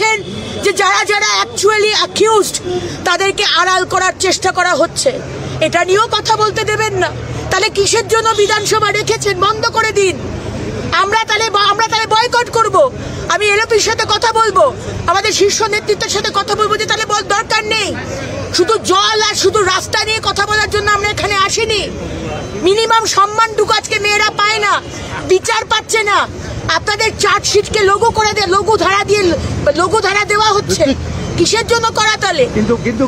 বলছেন যে যারা যারা অ্যাকচুয়ালি অ্যাকিউজড তাদেরকে আড়াল করার চেষ্টা করা হচ্ছে। এটা নিয়েও কথা বলতে দেবেন না। তাহলে কিসের জন্য বিধানসভা রেখেছেন? বন্ধ করে দিন। আমরা তাহলে আমরা তাহলে বয়কট এলপির সাথে কথা বলব। আমাদের শীর্ষ নেতৃত্বের সাথে কথা বলব যে তাহলে বল, দরকার নেই। শুধু জল আর শুধু রাস্তা নিয়ে কথা বলার জন্য আমরা এখানে আসিনি। মিনিমাম সম্মানটুকু আজকে মেয়েরা পায় না, বিচার পাচ্ছে না। আপনাদের চার্জশিটকে লঘু করে দেয় লঘু ধারা দিয়ে, লঘু ধারা দেওয়া হচ্ছে। কিসের জন্য করা তাহলে কিন্তু কিন্তু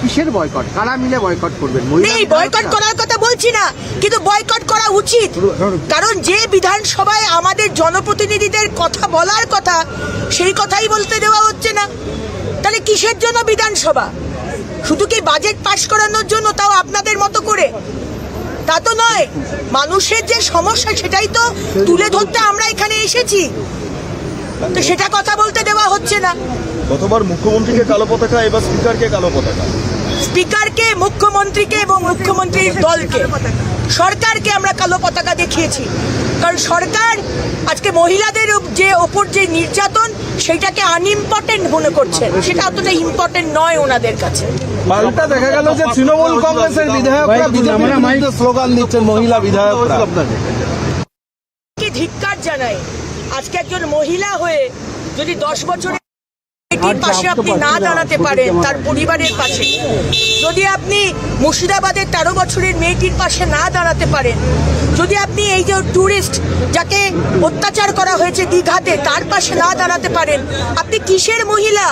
কিসের বয়কট কারা মিলে বয়কট করবেন? নেই বয়কট করার কথা বলছি না কিন্তু বয়কট করা উচিত। কারণ যে বিধানসভায় আমাদের জনপ্রতিনিধিদের কথা বলার কথা সেই কথাই বলতে দেওয়া হচ্ছে না। তাহলে কিসের জন্য বিধানসভা? শুধু কি বাজেট পাশ করানোর জন্য তাও আপনাদের মতো করে? তা তো নয় মানুষের যে সমস্যা সেটাই তো তুলে ধরতে আমরা এখানে এসেছি। তো সেটা কথা বলতে দেওয়া হচ্ছে না। গতবার মুখ্যমন্ত্রীকে কালো পতাকা এবার স্পিকারকে কালো পতাকা। স্পিকারকে মুখ্যমন্ত্রীকে এবং মুখ্যমন্ত্রীর দলকে। সরকারকে আমরা কালো পতাকা দেখিয়েছি। কারণ সরকার আজকে মহিলাদের যে ওপর যে নির্যাতন সেটাকে আনইম্পর্টেন্ট মনে করছে। সেটা অতটা ইম্পর্টেন্ট নয় ওনাদের কাছে। পাল্টা দেখা গেল যে তৃণমূল কংগ্রেসের বিধায়করা বিজেপির স্লোগান দিচ্ছেন মহিলা বিধায়করা। কি ধিক্কার জানাই আজকে একজন মহিলা হয়ে যদি দশ বছরের মেয়েটির পাশে আপনি না দাঁড়াতে পারেন তার পরিবারের পাশে। যদি আপনি মুর্শিদাবাদের তেরো বছরের মেয়েটির পাশে না দাঁড়াতে পারেন যদি আপনি এই যে ট্যুরিস্ট যাকে অত্যাচার করা হয়েছে দীঘাতে তার পাশে না দাঁড়াতে পারেন আপনি কিসের মহিলা?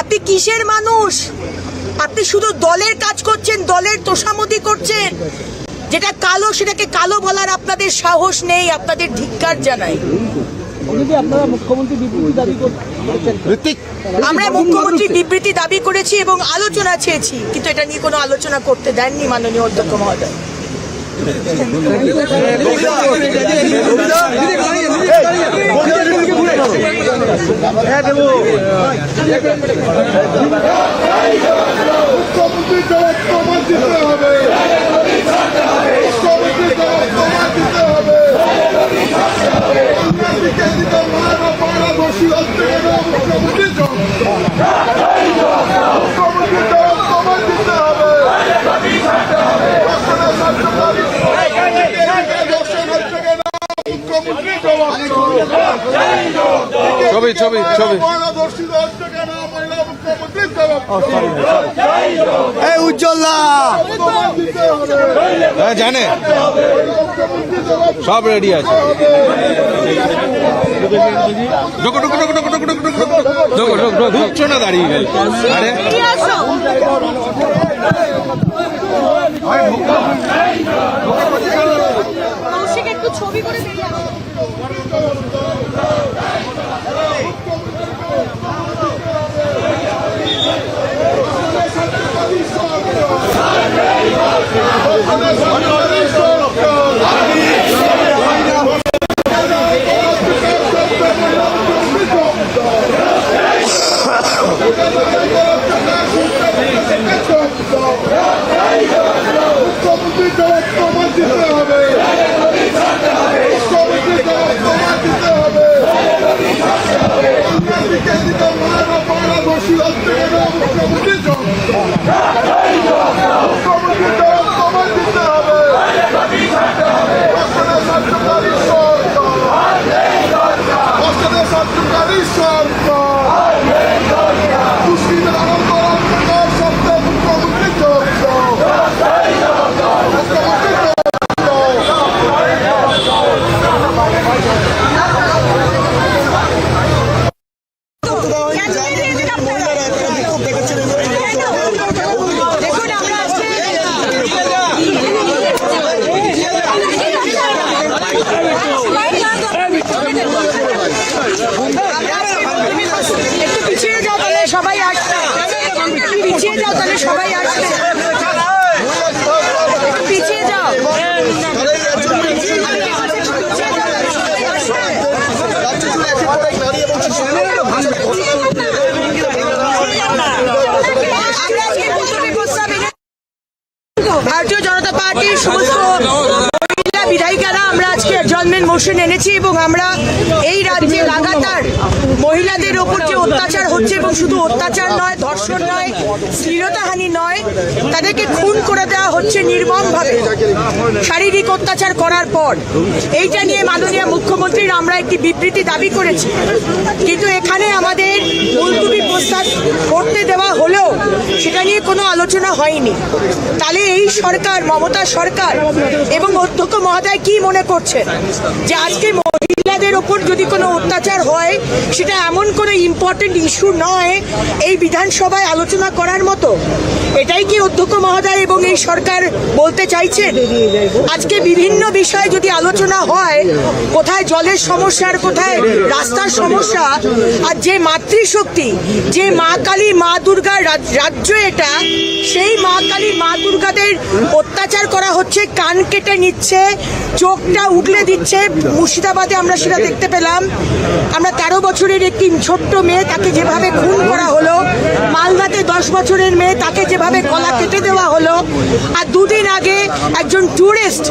আপনি কিসের মানুষ? আপনি শুধু দলের কাজ করছেন দলের তোষামতি করছেন। যেটা কালো সেটাকে কালো বলার আপনাদের সাহস নেই আপনাদের ধিক্কার জানাই। আমরা মুখ্যমন্ত্রী বিবৃতি দাবি করেছি এবং আলোচনা চেয়েছি কিন্তু এটা নিয়ে কোনো আলোচনা করতে দেননি মাননীয় অধ্যক্ষ মহোদয়। মুখ্যমন্ত্রী ছবি ছবি ছবি হ্যাঁ জানে সব রেডি আছে ঢুকছো না দাঁড়িয়ে গেল ছবি করে 어, মহিলাদের ওপর যে অত্যাচার হচ্ছে এবং শুধু অত্যাচার নয়, ধর্ষণ নয় শ্লীলতাহানি নয়, তাদেরকে খুন করে দেওয়া হচ্ছে নির্মমভাবে। শারীরিক অত্যাচার করার পর। এইটা নিয়ে মাননীয় মুখ্যমন্ত্রীর আমরা একটি বিবৃতি দাবি করেছি। কিন্তু এখানে আমাদের মুলতুবি প্রস্তাব করতে দেওয়া হলেও সেটা নিয়ে কোনো আলোচনা হয়নি। তাহলে এই সরকার, মমতা সরকার এবং অধ্যক্ষ মহোদয় কি মনে করছেন? যে আজকে মহিলাদের ওপর যদি কোনো অত্যাচার হয়, সেটা এমন কোনো ইম্পর্টেন্ট ইস্যু নয় এই বিধানসভায় আলোচনা করার মতো। এটাই কি অধ্যক্ষ মহোদয় এবং এই সরকার বলতে চাইছেন আজকে বিভিন্ন বিষয়ে যদি আলোচনা হয়, কোথায় জলের সমস্যা আর কোথায় রাস্তার সমস্যা, আর যে মাতৃশক্তি, যে মা কালী, মা দুর্গার রাজ- রাজ্য এটা, সেই মা কালী, মা দুর্গাদের অত্যাচার করা হচ্ছে, কান কেটে নিচ্ছে, চোখটা উগলে দিচ্ছে। মুর্শিদাবাদে আমরা সেটা দেখতে পেলাম। আমরা তেরো বছরের একটি ছোট্ট মেয়ে তাকে যেভাবে খুন করা হলো, মালদাতে দশ বছরের মেয়ে তাকে যেভাবে গলা কেটে দেওয়া হলো, আর দুদিন আগে একজন ট্যুরিস্ট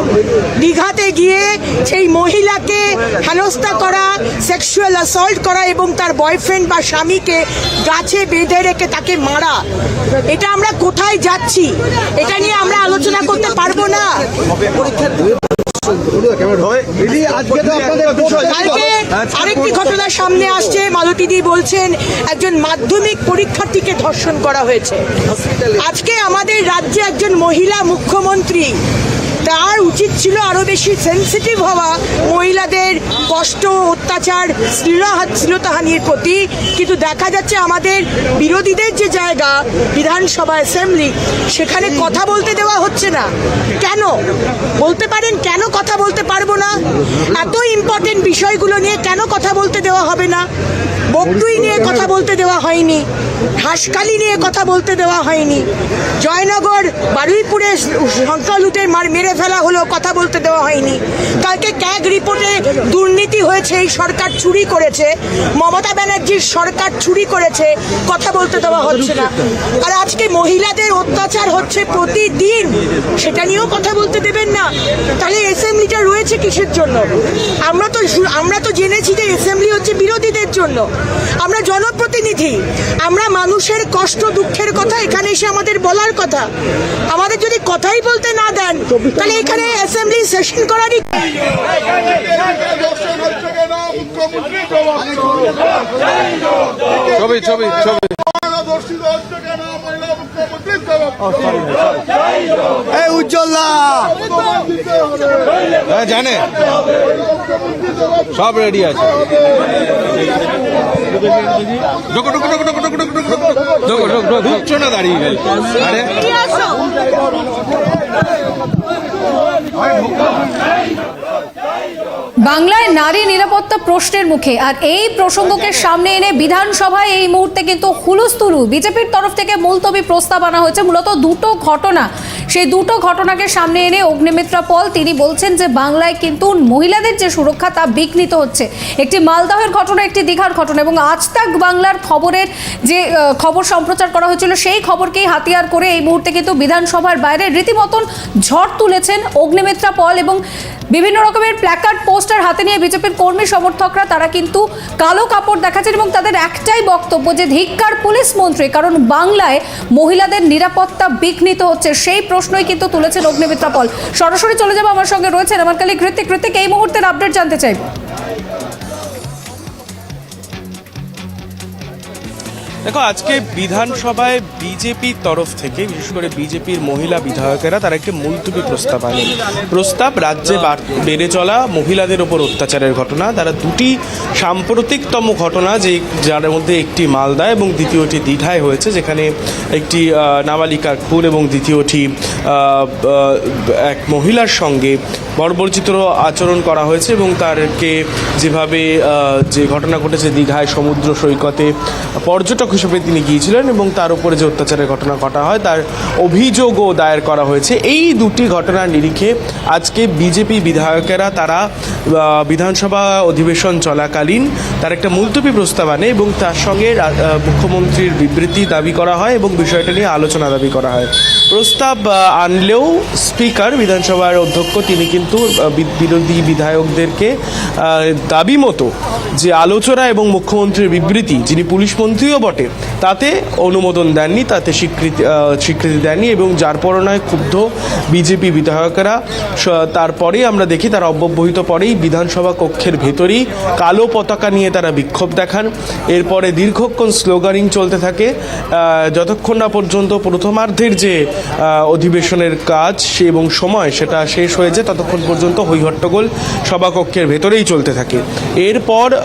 দীঘাতে গিয়ে সেই মহিলাকে হেনস্থা করা সেক্সুয়াল অ্যাসল্ট করা এবং তার বয়ফ্রেন্ড বা স্বামীকে গাছে বেঁধে রেখে তাকে মারা। এটা আমরা কোথায় যাচ্ছি? এটা নিয়ে আমরা আলোচনা করতে পারব না। আরেকটি ঘটনা সামনে আসছে। মালতীদি বলছেন একজন মাধ্যমিক পরীক্ষার্থীকে ধর্ষণ করা হয়েছে। আজকে আমাদের রাজ্যে একজন মহিলা মুখ্যমন্ত্রী তার উচিত ছিল আরও বেশি সেন্সিটিভ হওয়া। মহিলাদের কষ্ট, অত্যাচার শ্লীলতাহানির প্রতি। কিন্তু দেখা যাচ্ছে আমাদের বিরোধীদের যে জায়গা, বিধানসভা অ্যাসেম্বলি সেখানে কথা বলতে দেওয়া হচ্ছে না। কেন? বলতে পারেন কেন কথা বলতে পারব না? এত ইম্পর্টেন্ট বিষয়গুলো নিয়ে কেন কথা বলতে দেওয়া হবে না? বকটুই নিয়ে কথা বলতে দেওয়া হয়নি। হাসকালি নিয়ে কথা বলতে দেওয়া হয়নি। জয়নগর বারুইপুরে সংখ্যালুটের মার মেরে ফেলা হলো, কথা বলতে দেওয়া হয়নি। কালকে ক্যাগ রিপোর্টে দুর্নীতি হয়েছে, এই সরকার চুরি করেছে। মমতা ব্যানার্জির সরকার চুরি করেছে, কথা বলতে দেওয়া হচ্ছে না। আর আজকে মহিলাদের অত্যাচার হচ্ছে প্রতিদিন, সেটা নিয়েও কথা বলতে দেবেন না। তাহলে অ্যাসেম্বলিটা রয়েছে কিসের জন্য? আমরা তো আমরা তো জেনেছি যে অ্যাসেম্বলি হচ্ছে বিরোধীদের জন্য। আমরা জনপ্রতিনিধি, আমরা মানুষের কষ্ট দুঃখের কথা এখানে এসে আমাদের বলার কথা। আমাদের যদি কথাই বলতে না দেন তাহলে এখানে অ্যাসেম্বলি সেশন করারই ছবি ছবি হ্যাঁ জানে সব রেডি আছে ঢুকছো না দাঁড়িয়ে গেল আরে Vai, Luca! বাংলায় নারী নিরাপত্তা প্রশ্নের মুখে আর এই প্রসঙ্গকে সামনে এনে বিধানসভায় এই মুহূর্তে কিন্তু হুলুস্থুলু। বিজেপির তরফ থেকে মুলতবি প্রস্তাব আনা হয়েছে। মূলত দুটো ঘটনা। সেই দুটো ঘটনাকে সামনে এনে অগ্নিমিত্রা পল তিনি বলছেন যে বাংলায় কিন্তু মহিলাদের যে সুরক্ষা তা বিঘ্নিত হচ্ছে। একটি মালদহের ঘটনা একটি দীঘার ঘটনা এবং আজ তাক বাংলার খবরের যে খবর সম্প্রচার করা হয়েছিল সেই খবরকেই হাতিয়ার করে এই মুহূর্তে কিন্তু বিধানসভার বাইরে রীতিমতন ঝড় তুলেছেন অগ্নিমিত্রা পল এবং বিভিন্ন রকমের প্ল্যাকার্ড পোস্টার হাতে নিয়ে বিজেপির কর্মী সমর্থকরা, তারা কিন্তু কালো কাপড় দেখাচ্ছেন এবং তাদের একটাই বক্তব্য যে ধিক্কার পুলিশ মন্ত্রী, কারণ বাংলায় মহিলাদের নিরাপত্তা বিঘ্নিত হচ্ছে। সেই প্রশ্নই কিন্তু তুলেছেন অগ্নিমিত্রা পল। সরাসরি চলে যাব আমার সঙ্গে রয়েছেন আমার কালি কৃতিক কৃতিক এই মুহূর্তের আপডেট জানতে চাই। দেখো আজকে বিধানসভায় বিজেপির তরফ থেকে বিশেষ করে বিজেপির মহিলা বিধায়কেরা তারা একটি মুলতুবি প্রস্তাব আনেন। প্রস্তাব রাজ্যে বেড়ে চলা মহিলাদের ওপর অত্যাচারের ঘটনা তারা দুটি সাম্প্রতিকতম ঘটনা যে যার মধ্যে একটি মালদা এবং দ্বিতীয়টি দীঘায় হয়েছে যেখানে একটি আহ, নাবালিকার খুন এবং দ্বিতীয়টি এক মহিলার সঙ্গে বর্বরচিত আচরণ করা হয়েছে এবং তারকে যেভাবে যে ঘটনা ঘটেছে দীঘায় সমুদ্র সৈকতে পর্যটক হিসেবে তিনি গিয়েছিলেন এবং তার উপরে যে অত্যাচারের ঘটনা ঘটা হয়, তার অভিযোগও দায়ের করা হয়েছে। এই দুটি ঘটনার নিরিখে আজকে বিজেপি বিধায়কেরা তারা বিধানসভা অধিবেশন চলাকালীন তার একটা মুলতবি প্রস্তাব আনে এবং তার সঙ্গে মুখ্যমন্ত্রীর বিবৃতি দাবি করা হয় এবং বিষয়টা নিয়ে আলোচনা দাবি করা হয়। প্রস্তাব আনলেও স্পিকার, বিধানসভার অধ্যক্ষ, তিনি কিন্তু বিরোধী বিধায়কদেরকে দাবি মতো যে আলোচনা এবং মুখ্যমন্ত্রীর বিবৃতি, যিনি পুলিশ মন্ত্রীও বটে তাতে অনুমোদন দেননি, তাতে স্বীকৃতি স্বীকৃতি দেননি এবং যার পরনায় ক্ষুব্ধ বিজেপি বিধায়কেরা, স- তারপরে আমরা দেখি তারা অব্যবহিত পরেই বিধানসভা কক্ষের ভেতরেই কালো পতাকা নিয়ে তারা বিক্ষোভ দেখান। এরপরে দীর্ঘক্ষণ স্লোগানিং চলতে থাকে। যতক্ষণ না পর্যন্ত প্রথমার্ধের যে অধিবেশনের কাজ সে এবং সময় সেটা শেষ হয়েছে ততক্ষণ পর্যন্ত হৈহট্টগোল সভাকক্ষের ভেতরেই চলতে থাকে। এরপর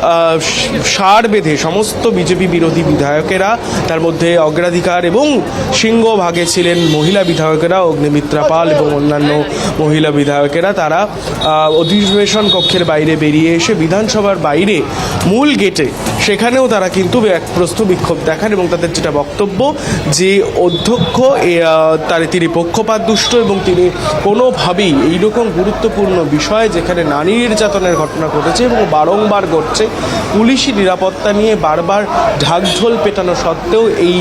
সার বেঁধে সমস্ত বিজেপি বিরোধী বিধায়কেরা, তার মধ্যে অগ্রাধিকার এবং সিংহভাগে ছিলেন মহিলা বিধায়কেরা অগ্নিমিত্রা পাল এবং অন্যান্য মহিলা বিধায়কেরা। তারা অধিবেশন কক্ষের বাইরে বেরিয়ে এসে বিধানসভার বাইরে মূল গেটে, সেখানেও তারা কিন্তু এক প্রস্থ বিক্ষোভ দেখান এবং তাদের যেটা বক্তব্য যে অধ্যক্ষ তার তিনি পক্ষপাত দুষ্ট এবং তিনি কোনোভাবেই এইরকম গুরুত্বপূর্ণ বিষয় যেখানে নারী নির্যাতনের ঘটনা ঘটেছে এবং বারংবার ঘটছে, পুলিশি নিরাপত্তা নিয়ে বারবার ঢাকঢোল পেটানো সত্ত্বেও এই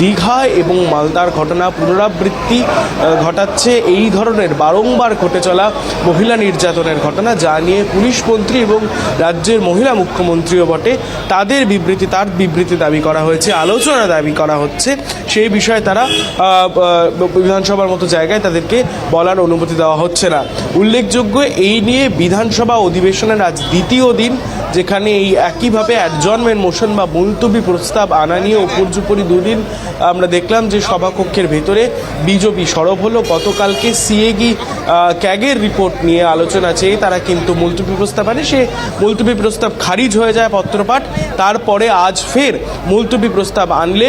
দীঘা এবং মালদার ঘটনা পুনরাবৃত্তি ঘটাচ্ছে এই ধরনের বারংবার ঘটে চলা মহিলা নির্যাতনের ঘটনা, যা নিয়ে পুলিশ মন্ত্রী এবং রাজ্যের মহিলা মুখ্যমন্ত্রীও বটে। তাদের বিবৃতি, তার বিবৃতি দাবি করা হয়েছে, আলোচনা দাবি করা হচ্ছে। সেই বিষয়ে তারা বিধানসভার মতো জায়গায় তাদেরকে বলার অনুমতি দেওয়া হচ্ছে না। উল্লেখযোগ্য, এই নিয়ে বিধানসভা অধিবেশনের আজ দ্বিতীয় দিন, যেখানে এই একইভাবে অ্যাডজনমেন্ট মোশন বা মুলতবি প্রস্তাব আনা নিয়ে উপর্যুপরি দুদিন আমরা দেখলাম যে সভাকক্ষের ভেতরে বিজেপি সরব হলো। গতকালকে সিএগি ক্যাগের রিপোর্ট নিয়ে আলোচনা চেয়ে তারা কিন্তু মুলতবি প্রস্তাব আনে। সে মুলতবি প্রস্তাব খারিজ হয়ে যায় পত্রপাঠ। তারপরে আজ ফের মুলতবি প্রস্তাব আনলে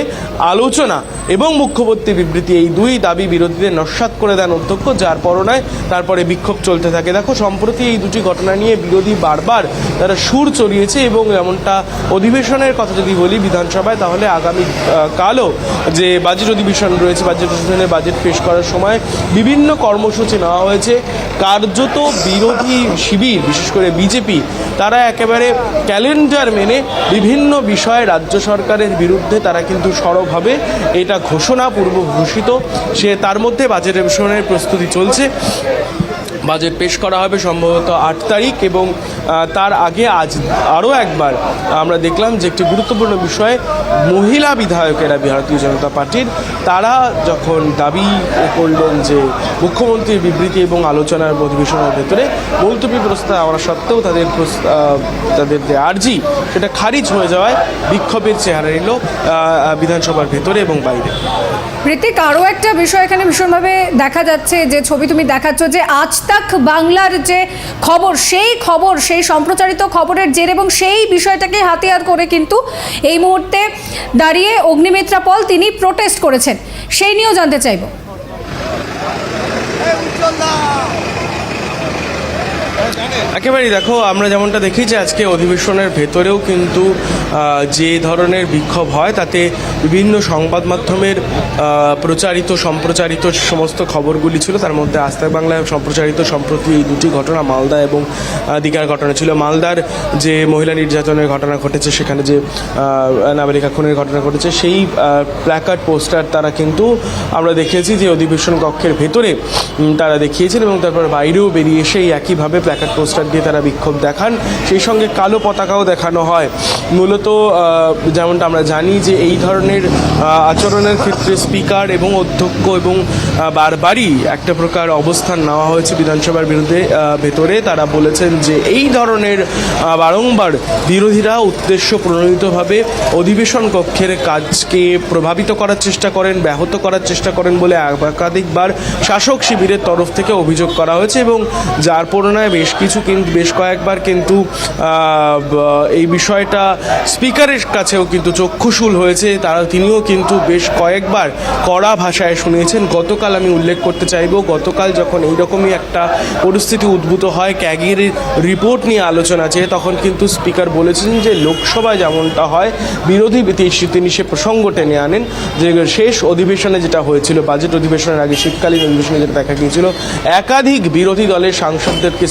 আলোচনা এবং মুখ্যমন্ত্রী বিবৃতি এই দুই দাবি বিরোধীদের নস্বাত করে দেন অধ্যক্ষ, যার পরনায় তারপরে বিক্ষোভ চলতে থাকে। দেখো, সম্প্রতি এই দুটি ঘটনা নিয়ে বিরোধী বারবার তারা সুর চড়িয়েছে এবং এমনটা অধিবেশনের কথা যদি বলি বিধানসভায় তাহলে আগামী কালও যে বাজেট অধিবেশন রয়েছে বাজেট অধিবেশনে বাজেট পেশ করার সময় বিভিন্ন কর্মসূচি নেওয়া হয়েছে। কার্যত বিরোধী শিবির, বিশেষ করে বিজেপি, তারা একেবারে ক্যালেন্ডার মেনে বিভিন্ন বিষয়ে রাজ্য সরকারের বিরুদ্ধে তারা কিন্তু সরব হবে, এটা ঘোষণা পূর্ব ঘোষিত সে তার মধ্যে বাজেট অধিবেশনের প্রস্তুতি চলছে। বাজেট পেশ করা হবে সম্ভবত আট তারিখ এবং তার আগে আজ আরও একবার আমরা দেখলাম যে একটি গুরুত্বপূর্ণ বিষয়, মহিলা বিধায়কেরা ভারতীয় জনতা পার্টির, তারা যখন দাবি করলেন যে মুখ্যমন্ত্রীর বিবৃতি এবং আলোচনার অধিবেশনের ভেতরে মুলতবি প্রস্তাব আনা সত্ত্বেও তাদের তাদের যে আর্জি, সেটা খারিজ হয়ে যাওয়ায় বিক্ষোভের চেহারা নিল বিধানসভার ভেতরে এবং বাইরে। ঋতিক আরও একটা বিষয় এখানে ভীষণভাবে দেখা যাচ্ছে, যে ছবি তুমি দেখাচ্ছ যে আজ তাক বাংলার যে খবর, সেই খবর, সেই সম্প্রচারিত খবরের জের এবং সেই বিষয়টাকে হাতিয়ার করে কিন্তু এই মুহূর্তে দাঁড়িয়ে অগ্নিমিত্রা পল তিনি প্রোটেস্ট করেছেন। সেই নিয়েও জানতে চাইব। একেবারেই দেখো, আমরা যেমনটা দেখি যে আজকে অধিবেশনের ভেতরেও কিন্তু যে ধরনের বিক্ষোভ হয় তাতে বিভিন্ন সংবাদ মাধ্যমের প্রচারিত, সম্প্রচারিত সমস্ত খবরগুলি ছিল, তার মধ্যে আস্তাক বাংলায় সম্প্রচারিত সম্প্রতি এই দুটি ঘটনা, মালদা এবং দীঘার ঘটনা ছিল। মালদার যে মহিলা নির্যাতনের ঘটনা ঘটেছে, সেখানে যে নাবালিকা খুনের ঘটনা ঘটেছে, সেই প্ল্যাকার্ড পোস্টার তারা কিন্তু আমরা দেখেছি যে অধিবেশন কক্ষের ভেতরে তারা দেখিয়েছেন এবং তারপর বাইরেও বেরিয়ে এসে এই একইভাবে প্ল্যাকার্ড পোস্টার দিয়ে তারা বিক্ষোভ দেখান। সেই সঙ্গে কালো পতাকাও দেখানো হয়। মূলত যেমনটা আমরা জানি যে এই ধরনের আচরণের ক্ষেত্রে স্পিকার এবং অধ্যক্ষ এবং বারবারই একটা প্রকার অবস্থান নেওয়া হয়েছে বিধানসভার বিরুদ্ধে ভেতরে। তারা বলেছেন যে এই ধরনের বারংবার বিরোধীরা উদ্দেশ্য প্রণোদিতভাবে অধিবেশন কক্ষের কাজকে প্রভাবিত করার চেষ্টা করেন, ব্যাহত করার চেষ্টা করেন বলে একাধিকবার শাসক শিবিরের তরফ থেকে অভিযোগ করা হয়েছে এবং যার পরনায় বেশ বেশ কিছু কিন্তু বেশ কয়েকবার কিন্তু এই বিষয়টা স্পিকারের কাছেও কিন্তু চক্ষুশূল হয়েছে। তারা, তিনিও কিন্তু বেশ কয়েকবার কড়া ভাষায় শুনিয়েছেন। গতকাল আমি উল্লেখ করতে চাইব, গতকাল যখন এইরকমই একটা পরিস্থিতি উদ্ভূত হয়, ক্যাগের রিপোর্ট নিয়ে আলোচনা আছে, তখন কিন্তু স্পিকার বলেছেন যে, লোকসভায় যেমনটা হয়, বিরোধী তিনি সে প্রসঙ্গ টেনে আনেন যে, শেষ অধিবেশনে যেটা হয়েছিল, বাজেট অধিবেশনের আগে শীতকালীন অধিবেশনে যেটা দেখা গিয়েছিল, একাধিক বিরোধী দলের সাংসদদেরকে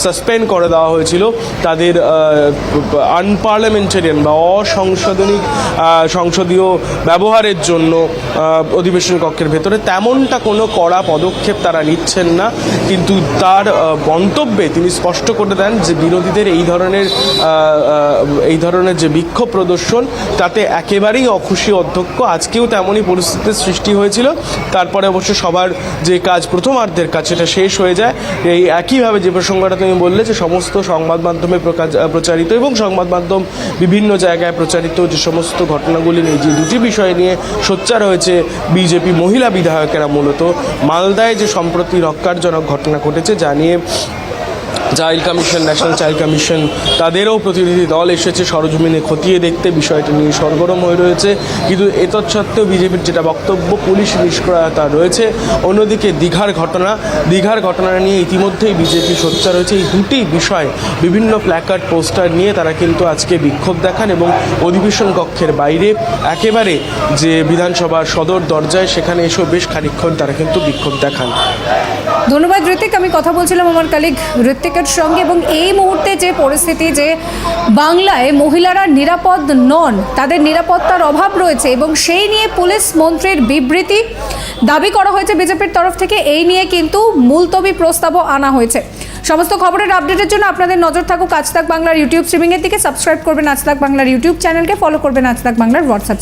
সাসপেন্ড করে দেওয়া হয়েছিল। তাদের আনপার্লামেন্টারিয়ান বা অসংশোধনিক সংসদীয় ব্যবহারের জন্য অধিবেশন কক্ষের ভেতরে তেমনটা কোনো কড়া পদক্ষেপ তারা নিচ্ছেন না। কিন্তু তার মন্তব্যে তিনি স্পষ্ট করে দেন যে বিরোধীদের এই ধরনের এই ধরনের যে বিক্ষোভ প্রদর্শন, তাতে একেবারেই অখুশি অধ্যক্ষ। আজকেও তেমনই পরিস্থিতির সৃষ্টি হয়েছিল। তারপরে অবশ্য সবার যে কাজ প্রথমার্ধের কাজ, সেটা শেষ হয়ে যায়। এই একইভাবে যে প্রসঙ্গটা তুমি বললে যে সমস্ত সংবাদ মাধ্যমে প্রচারিত এবং সংবাদ মাধ্যম বিভিন্ন জায়গায় প্রচারিত যে সমস্ত ঘটনাগুলি নিয়ে যে দুটি বিষয় নিয়ে সোচ্চার হয়েছে বিজেপি মহিলা বিধায়কেরা মূলত, মালদায় যে সম্প্রতি রক্ষারজনক ঘটনা ঘটেছে, যা নিয়ে child commission, national child commission, তাদেরও প্রতিনিধি দল এসেছে, সরজমিনে খতিয়ে দেখতে। বিষয়টি নিয়ে সরগরম হয়ে রয়েছে। কিন্তু এতৎসত্ত্বেও বিজেপির যেটা বক্তব্য, পুলিশ নিষ্ক্রিয়তা রয়েছে। অন্যদিকে দীঘার ঘটনা দীঘার ঘটনা নিয়ে ইতিমধ্যেই বিজেপি সোচ্চার রয়েছে এই দুটি বিষয়, বিভিন্ন প্ল্যাকার্ড পোস্টার নিয়ে তারা কিন্তু আজকে বিক্ষোভ দেখান এবং অধিবেশন কক্ষের বাইরে একেবারে যে বিধানসভার সদর দরজায় সেখানে এসেও বেশ খানিক্ষণ তারা কিন্তু বিক্ষোভ দেখান। ধন্যবাদ ঋতিক আমি কথা বলছিলাম আমার কালিগ ঋতিকের সঙ্গে এবং এই মুহূর্তে যে পরিস্থিতি যে বাংলায় মহিলারা নিরাপদ নন, তাদের নিরাপত্তার অভাব রয়েছে এবং সেই নিয়ে পুলিশ মন্ত্রীর বিবৃতি দাবি করা হয়েছে বিজেপির তরফ থেকে। এই নিয়ে কিন্তু মুলতবি প্রস্তাবও আনা হয়েছে। সমস্ত খবরের আপডেটের জন্য আপনাদের নজর থাকুক আজ তাক বাংলার ইউটিউব স্ট্রিমিংয়ের দিকে। সাবস্ক্রাইব করবেন আজ তাক বাংলার ইউটিউব চ্যানেলকে। ফলো করবেন আজ তাক বাংলার হোয়াটসঅ্যাপ